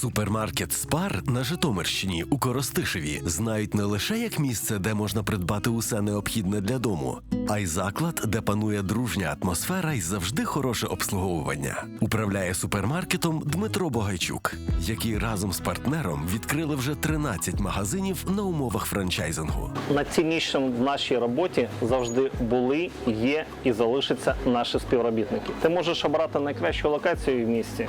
Супермаркет Спар на Житомирщині у Коростишеві знають не лише як місце, де можна придбати усе необхідне для дому, а й заклад, де панує дружня атмосфера і завжди хороше обслуговування. Управляє супермаркетом Дмитро Богайчук, який разом з партнером відкрили вже 13 магазинів на умовах франчайзингу. Найціннішим в нашій роботі завжди були, є і залишаться наші співробітники. Ти можеш обрати найкращу локацію в місті,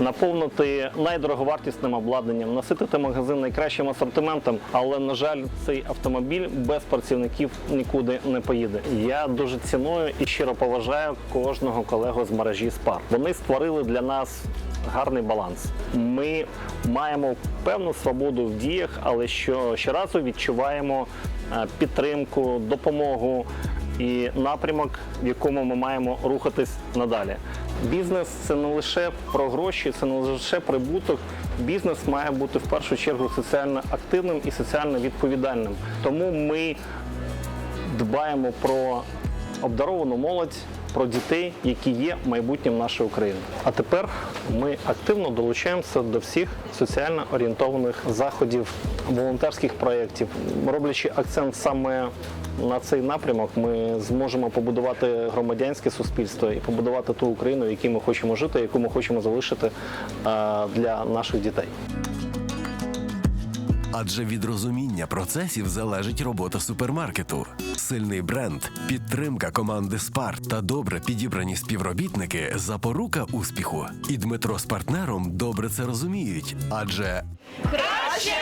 наповнити найдороговартісним обладнанням, наситити магазин найкращим асортиментом, але на жаль, цей автомобіль без працівників нікуди не поїде. Я дуже ціную і щиро поважаю кожного колегу з мережі СПАР. Вони створили для нас гарний баланс. Ми маємо певну свободу в діях, але що щоразу відчуваємо е, підтримку, допомогу і напрямок, в якому ми маємо рухатись надалі. Бізнес це не лише про гроші, це не лише прибуток. Бізнес має бути в першу чергу соціально активним і соціально відповідальним. Тому ми дбаємо про обдаровану молодь, про дітей, які є майбутнім нашої України. А тепер ми активно долучаємося до всіх соціально орієнтованих заходів, волонтерських проєктів, роблячи акцент саме. На цей напрямок ми зможемо побудувати громадянське суспільство і побудувати ту Україну, в якій ми хочемо жити, яку ми хочемо залишити для наших дітей. Адже від розуміння процесів залежить робота супермаркету. Сильний бренд, підтримка команди Спар та добре підібрані співробітники запорука успіху. І Дмитро з партнером добре це розуміють, адже Краще!